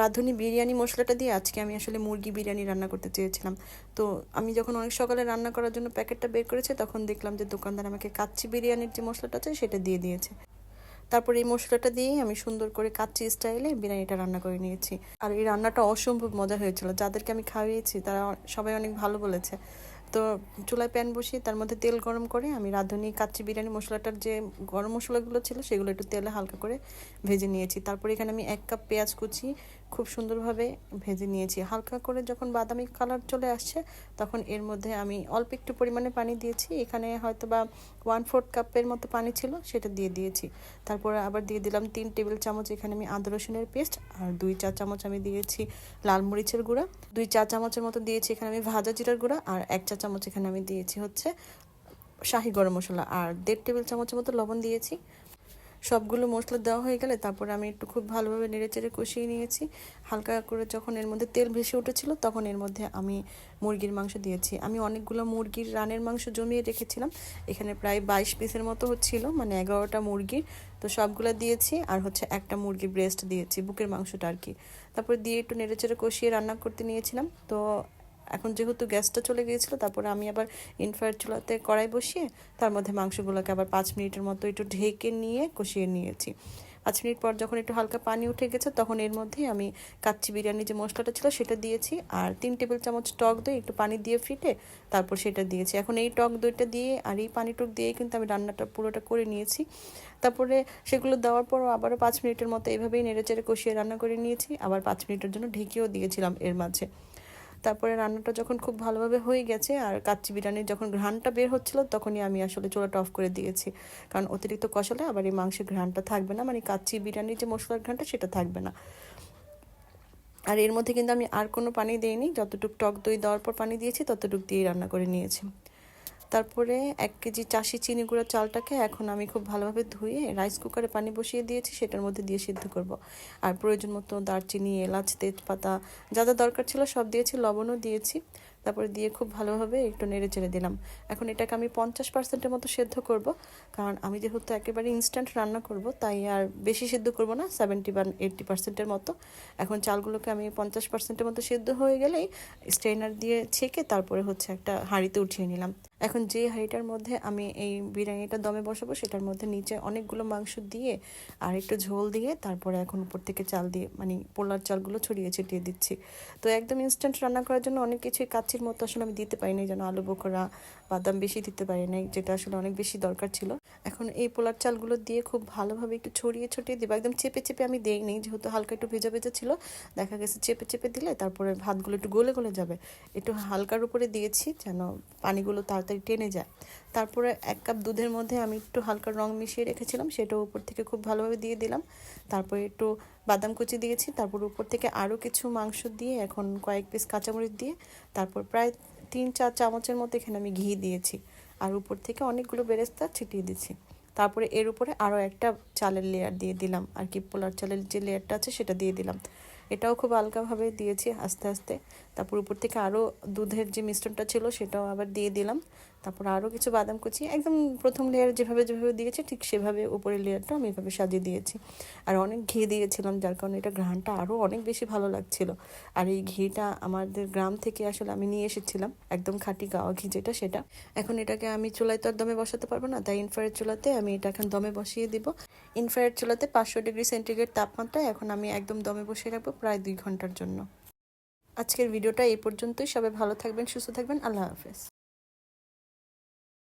রাঁধুনি বিরিয়ানি মশলাটা দিয়ে আজকে আমি আসলে মুরগি বিরিয়ানি রান্না করতে চেয়েছিলাম। তো আমি যখন অনেক সকালে রান্না করার জন্য প্যাকেটটা বের করেছি, তখন দেখলাম যে দোকানদার আমাকে কাচ্চি বিরিয়ানির যে মশলাটা আছে, সেটা দিয়ে দিয়েছে। তারপর এই মশলাটা দিয়েই আমি সুন্দর করে কাচ্চি স্টাইলে বিরিয়ানিটা রান্না করে নিয়েছি। আর এই রান্নাটা অসম্ভব মজা হয়েছিল। যাদেরকে আমি খাওয়িয়েছি তারা সবাই অনেক ভালো বলেছে। তো চুলায় প্যান বসিয়ে তার মধ্যে তেল গরম করে আমি রাঁধুনি কাচ্চি বিরিয়ানি মশলাটার যে গরম মশলাগুলো ছিল, সেগুলো একটু তেলে হালকা করে ভেজে নিয়েছি। তারপর এখানে আমি এক কাপ পেঁয়াজ কুচি খুব সুন্দরভাবে ভেজে নিয়েছি। হালকা করে যখন বাদামি কালার চলে আসছে, তখন এর মধ্যে আমি অল্প একটু পরিমাণে পানি দিয়েছি। এখানে হয়তো বা ওয়ান ফোর্থ কাপের মতো পানি ছিল, সেটা দিয়ে দিয়েছি। তারপরে আবার দিয়ে দিলাম তিন টেবিল চামচ এখানে আমি আদা রসুনের পেস্ট আর দুই চা চামচ আমি দিয়েছি লাল মরিচের গুঁড়া। দুই চা চামচের মতো দিয়েছি এখানে আমি ভাজা জিরার গুঁড়া আর এক চা চামচ এখানে আমি দিয়েছি হচ্ছে শাহি গরম মশলা। আর দেড় টেবিল চামচের মতো লবণ দিয়েছি। সবগুলো মশলা দেওয়া হয়ে গেলে তারপরে আমি একটু খুব ভালোভাবে নেড়ে চেড়ে কষিয়ে নিয়েছি। হালকা করে যখন এর মধ্যে তেল ভেসে উঠেছিল তখন এর মধ্যে আমি মুরগির মাংস দিয়েছি। আমি অনেকগুলো মুরগির রানের মাংস জমিয়ে রেখেছিলাম। এখানে প্রায় বাইশ পিসের মতো হচ্ছিল মানে এগারোটা মুরগির। তো সবগুলো দিয়েছি আর হচ্ছে একটা মুরগির ব্রেস্ট দিয়েছি, বুকের মাংসটা আর কি। তারপর দিয়ে একটু নেড়ে চেড়ে কষিয়ে রান্না করতে নিয়েছিলাম। তো এখন যেহেতু গ্যাসটা চলে গিয়েছিল, তারপরে আমি আবার ইনফায়ার চুলাতে কড়াই বসিয়ে তার মধ্যে মাংসগুলোকে আবার পাঁচ মিনিটের মতো একটু ঢেকে নিয়ে কষিয়ে নিয়েছি। পাঁচ মিনিট পর যখন একটু হালকা পানি উঠে গেছে, তখন এর মধ্যেই আমি কাচ্চি বিরিয়ানি যে মশলাটা ছিল সেটা দিয়েছি আর তিন টেবিল চামচ টক দই একটু পানি দিয়ে ফিটে তারপর সেটা দিয়েছি। এখন এই টক দইটা দিয়ে আর এই পানি টক দিয়েই কিন্তু আমি রান্নাটা পুরোটা করে নিয়েছি। তারপরে সেগুলো দেওয়ার পর আবারও পাঁচ মিনিটের মতো এইভাবেই নেড়ে চেড়ে কষিয়ে রান্না করে নিয়েছি। আবার পাঁচ মিনিটের জন্য ঢেকেও দিয়েছিলাম এর মাঝে। তারপরে রান্নাটা যখন খুব ভালোভাবে হয়ে গেছে আর কাচ্চি বিরিয়ানির যখন ঘ্রানটা বের হচ্ছিল, তখনই আমি আসলে চোলাটা অফ করে দিয়েছি। কারণ অতিরিক্ত কষালে আবার এই মাংসের ঘ্রানটা থাকবে না মানে কাচ্চি বিরিয়ানির যে মশলার ঘ্রাণটা সেটা থাকবে না। আর এর মধ্যে কিন্তু আমি আর কোনো পানি দিইনি, যতটুকু টক দই দেওয়ার পর পানি দিয়েছি, ততটুক দিয়ে রান্না করে নিয়েছি। তারপরে এক কেজি চাষি চিনি গুঁড়ো চালটাকে এখন আমি খুব ভালোভাবে ধুয়ে রাইস কুকারে পানি বসিয়ে দিয়েছি, সেটার মধ্যে দিয়ে সিদ্ধ করব। আর প্রয়োজন মতো দারচিনি, এলাচ, তেজপাতা যা যা দরকার ছিল সব দিয়েছি, লবণও দিয়েছি। তারপরে দিয়ে খুব ভালোভাবে একটু নেড়ে চেড়ে দিলাম। এখন এটাকে আমি পঞ্চাশ পার্সেন্টের মতো সেদ্ধ করব। কারণ আমি যেহেতু একেবারে ইনস্ট্যান্ট রান্না করব, তাই আর বেশি সেদ্ধ করব না সেভেন্টি বা এইট্টি পার্সেন্টের মতো। এখন চালগুলোকে আমি পঞ্চাশ পার্সেন্টের মতো সেদ্ধ হয়ে গেলেই স্ট্রেনার দিয়ে ছেঁকে তারপরে হচ্ছে একটা হাঁড়িতে উঠিয়ে নিলাম। এখন যে হাঁড়িটার মধ্যে আমি এই বিরিয়ানিটা দমে বসাবো, সেটার মধ্যে নিচে অনেকগুলো মাংস দিয়ে আর একটু ঝোল দিয়ে তারপরে এখন উপর থেকে চাল দিয়ে মানে পোলার চালগুলো ছড়িয়ে ছিটিয়ে দিচ্ছি। তো একদম ইনস্ট্যান্ট রান্না করার জন্য অনেক কিছুই কাচ্ছির মতো আসলে আমি দিতে পারি নাই, যেন আলু বোকরা, বাদাম বেশি দিতে পারি নাই, যেটা আসলে অনেক বেশি দরকার ছিল। এখন এই পোলার চালগুলো দিয়ে খুব ভালোভাবে একটু ছড়িয়ে ছড়িয়ে দেবো। একদম চেপে চেপে আমি দেই নেই, যেহেতু হালকা একটু ভেজা ভেজা ছিল। দেখা গেছে চেপে চেপে দিলে তারপরে ভাতগুলো একটু গলে গলে যাবে। একটু হালকার উপরে দিয়েছি, যেন পানিগুলো তাড়াতাড়ি টেনে যায়। তারপরে এক কাপ দুধের মধ্যে আমি একটু হালকা রং মিশিয়ে রেখেছিলাম সেটা উপর থেকে খুব ভালোভাবে দিয়ে দিলাম। তারপরে একটু বাদাম কুচি দিয়েছি, তারপর উপর থেকে আরও কিছু মাংস দিয়ে, এখন কয়েক পিস কাঁচামরিচ দিয়ে, তারপর প্রায় তিন চার চামচের মতো এখানে আমি ঘি দিয়েছি। আর উপর থেকে অনেকগুলো বেরেস্তা ছিটিয়ে দিচ্ছি তারপরে এর উপরে আরও একটা চালের লেয়ার দিয়ে দিলাম। আর কি পোলার চালের যে লেয়ারটা আছে সেটা দিয়ে দিলাম। এটাও খুব হালকাভাবে দিয়েছি আস্তে আস্তে। তারপর উপর থেকে আরও দুধের যে মিশ্রণটা ছিল, সেটাও আবার দিয়ে দিলাম। তারপর আরও কিছু বাদাম কুচি। একদম প্রথম লেয়ার যেভাবে যেভাবে দিয়েছি, ঠিক সেভাবে উপরের লেয়ারটাও আমি এভাবে সাজিয়ে দিয়েছি। আর অনেক ঘি দিয়েছিলাম, যার কারণে এটা ঘ্রাণটা আরও অনেক বেশি ভালো লাগছিল। আর এই ঘিটা আমাদের গ্রাম থেকে আসলে আমি নিয়ে এসেছিলাম, একদম খাঁটি গাওয়া ঘি যেটা সেটা। এখন এটাকে আমি চুলায় তো আর দমে বসাতে পারব না, তাই ইনফ্রারেড চুলাতে আমি এটা এখন দমে বসিয়ে দিব। ইনফ্রারেড চুলাতে পাঁচশো ডিগ্রি সেন্টিগ্রেড তাপমাত্রায় এখন আমি একদম দমে বসিয়ে রাখব প্রায় দুই ঘণ্টার জন্য। আজকের ভিডিওটা এই পর্যন্তই, সবাই ভালো থাকবেন, সুস্থ থাকবেন, আল্লাহ হাফেজ।